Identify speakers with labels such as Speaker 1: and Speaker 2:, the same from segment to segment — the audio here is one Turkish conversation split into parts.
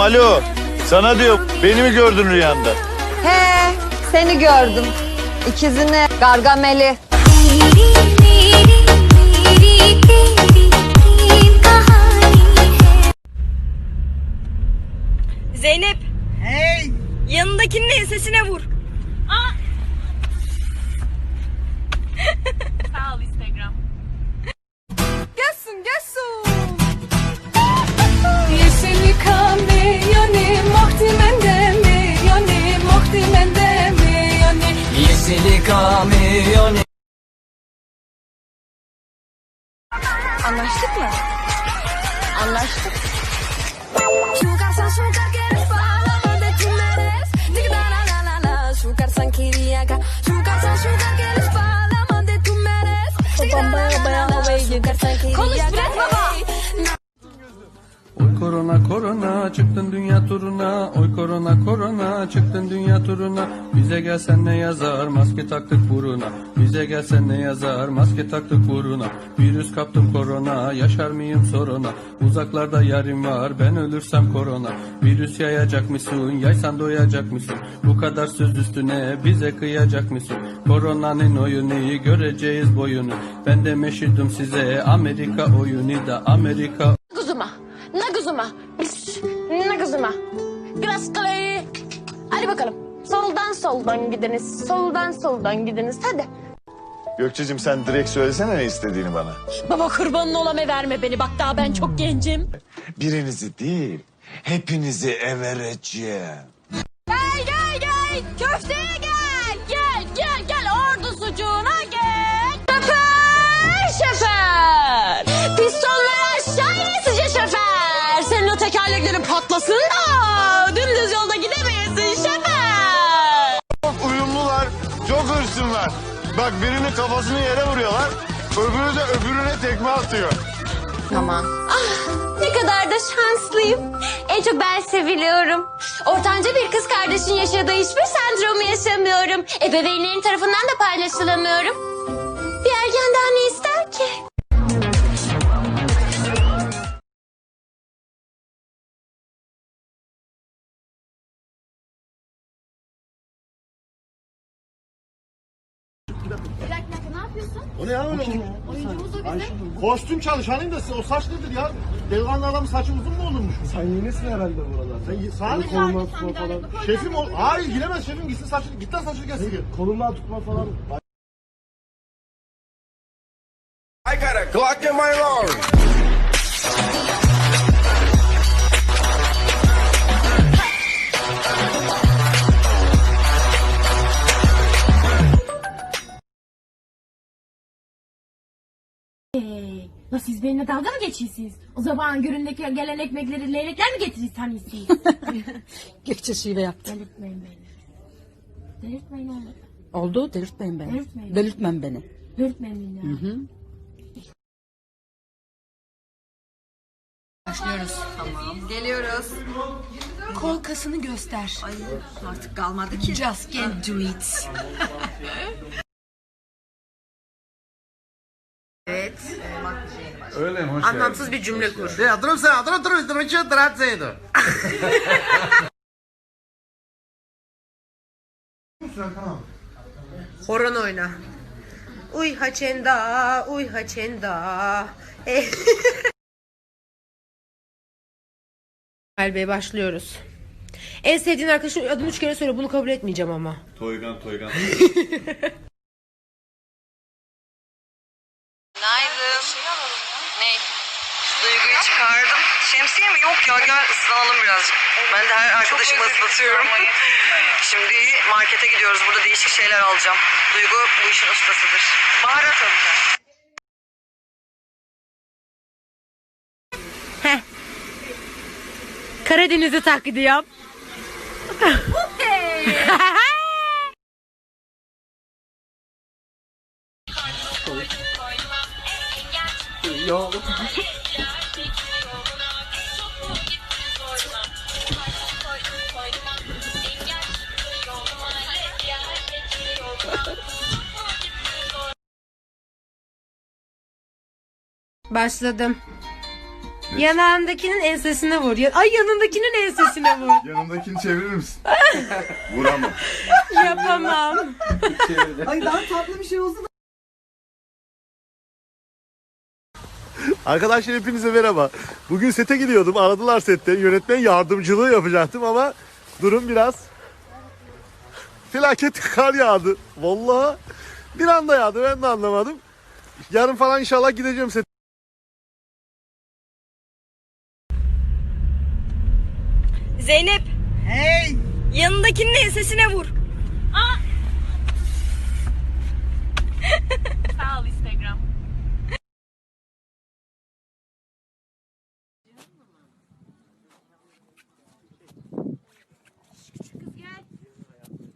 Speaker 1: diyorum alo. Sana diyorum beni mi gördün rüyanda?
Speaker 2: He seni gördüm. İkizini Gargamel'i.
Speaker 3: Zeynep. Hey. Yanındakinin ensesine vur.
Speaker 4: Yeşili kamyoni
Speaker 2: Anlaştık mı? Anlaştık.
Speaker 5: Konuş
Speaker 6: Oy korona korona çıktın dünya turuna. Oy korona korona çıktın dünya turuna. Bize gelsen ne yazar? Maske taktık buruna. Bize gelsen ne yazar? Maske taktık buruna. Virüs kaptım korona yaşar mıyım soruna? Uzaklarda yarim var ben ölürsem korona. Virüs yayacak mısın? Yaysan doyacak mısın? Bu kadar söz üstüne bize kıyacak mısın? Koronanın oyunu göreceğiz boyunu. Ben de meşhudum size. Amerika oyunu da Amerika
Speaker 7: Hadi bakalım. Soldan soldan gidiniz. Soldan soldan gidiniz. Hadi.
Speaker 1: Gökçe'cim sen direkt söylesene ne istediğini bana.
Speaker 7: Baba kurbanın olama verme beni. Bak daha ben çok gencim.
Speaker 1: Birinizi değil hepinizi evereceğim.
Speaker 7: Gel gel gel. Köfteye gel. Gel gel gel. Ordu sucuğuna gel. Şoför şoför. Pistonları aşağı inesice şoför. Senin o tekerleklerin patlasın da. Dümdüz yolda gidemeyesin
Speaker 1: hırslılar. Bak birinin kafasını yere vuruyorlar, öbürü de öbürüne tekme atıyor.
Speaker 7: Tamam. Ah, ne kadar da şanslıyım. En çok ben seviliyorum. Ortanca bir kız kardeşin yaşadığı hiçbir sendromu yaşamıyorum. Ebeveynlerin tarafından da paylaşılamıyorum.
Speaker 8: O ne ya öyle? Oyuncumuz o bizim. Kostüm çalışanıyım da o saç nedir ya? Delikanlı adamın saçı uzun mu olurmuş? Sen yenisin herhalde burada. Sen sağ kolundan tutma falan. Şefim o. Hayır giremez şefim gitsin saçını. Git lan saçını gelsin. Kolundan tutma falan.
Speaker 9: I got a Glock in my arm.
Speaker 10: La siz benimle dalga mı geçiyorsunuz? O zaman göründeki gelen ekmekleri leylekler mi getirir sanıyorsunuz?
Speaker 11: Gökçe şive yaptı.
Speaker 10: Delirtmeyin beni. Delirtmeyin oğlum.
Speaker 11: Oldu delirtmeyin beni.
Speaker 10: Delirtmeyin.
Speaker 11: Delirtmem beni.
Speaker 10: Delirtmeyin beni. ya.
Speaker 2: Geliyoruz.
Speaker 11: Kol kasını göster.
Speaker 2: Ay artık kalmadı ki.
Speaker 11: Just can't do it.
Speaker 6: Hoş
Speaker 2: Anlamsız bir cümle kur.
Speaker 8: Ya durun sen durun durun durun durun durun
Speaker 2: Horon oyna. Uy haçenda, uy haçenda. E- Hayır Bey başlıyoruz. En sevdiğin arkadaşın adını üç kere söyle bunu kabul etmeyeceğim ama.
Speaker 1: Toygan toygan.
Speaker 3: Şemsiye mi? Yok ya gel ıslanalım birazcık. Ben de her arkadaşıma ıslatıyorum. Şimdi markete gidiyoruz. Burada değişik şeyler alacağım. Duygu bu işin ustasıdır. Baharat alacağım.
Speaker 2: Karadeniz'i taklidi yap. Başladım. Yanağındakinin ensesine vur. Ya- Ay yanındakinin ensesine vur.
Speaker 1: Yanındakini çevirir misin? Vuramam.
Speaker 2: Yapamam.
Speaker 3: Ay daha tatlı bir şey olsun.
Speaker 8: Arkadaşlar hepinize merhaba. Bugün sete gidiyordum. Aradılar sette. Yönetmen yardımcılığı yapacaktım ama durum biraz felaket kar yağdı. Vallahi bir anda yağdı. Ben de anlamadım. Yarın falan inşallah gideceğim sete.
Speaker 7: Zeynep. Hey. Yanındakinin ensesine vur. Sağ ol Instagram.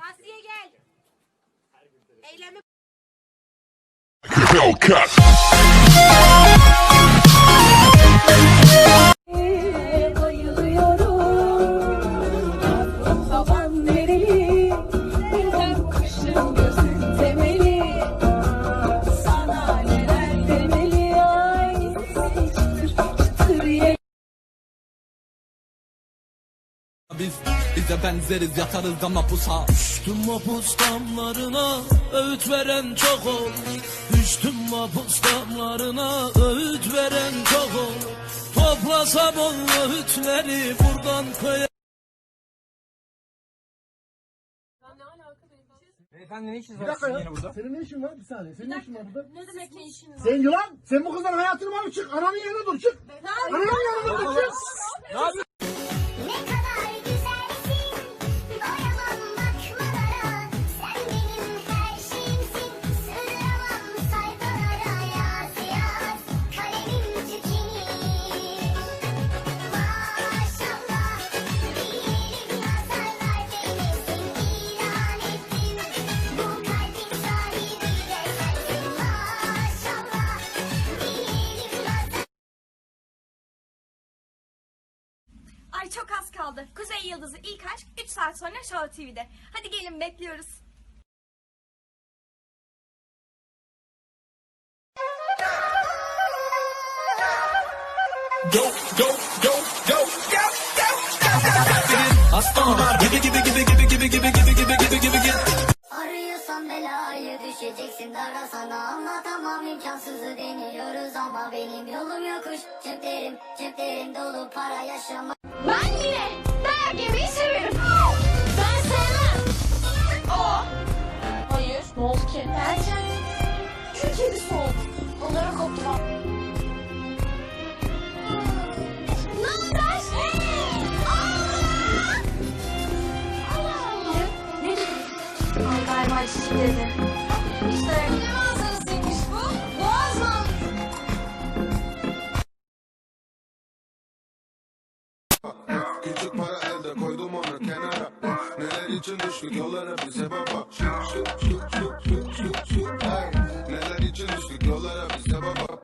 Speaker 2: Tavsiye gel. Eylemi
Speaker 5: Bayılıyorum
Speaker 4: benzeriz yatarız ama pusa Düştüm mapus damlarına öğüt veren çok ol Düştüm mapus damlarına öğüt veren çok ol Toplasam o öğütleri buradan köye
Speaker 8: Bir dakika ya. Senin ne işin var? Bir saniye. Senin ne işin var burada?
Speaker 10: Ne demek ne işin var?
Speaker 8: Sen yılan. Sen bu kızdan hayatını mı alıp çık. Ananın yanına dur çık. Ananın yanına dur çık.
Speaker 12: Ne kadar
Speaker 7: Ay çok az kaldı. Kuzey Yıldızı ilk aşk 3 saat sonra Show TV'de. Hadi gelin bekliyoruz.
Speaker 4: Go go go go go go Aslanlar gibi gibi gibi gibi gibi gibi gibi gibi gibi gibi gibi
Speaker 12: Arıyorsan belayı düşeceksin dara sana Anlatamam imkansızı deniyoruz ama benim yolum yokuş Ceplerim ceplerim dolu para yaşamak
Speaker 7: Ben yine dayak yemeyi severim. Ben sevmem. O. Hayır. Ne oldu ki? Erken. Kül kedisi oldu. Onlara koptu bak. Ne haber?
Speaker 9: Küçük para elde koydum onu kenara. Neler için düştük yollara bize baba şık şık şık şık şık şık Hey, Neler için düştük yollara bize baba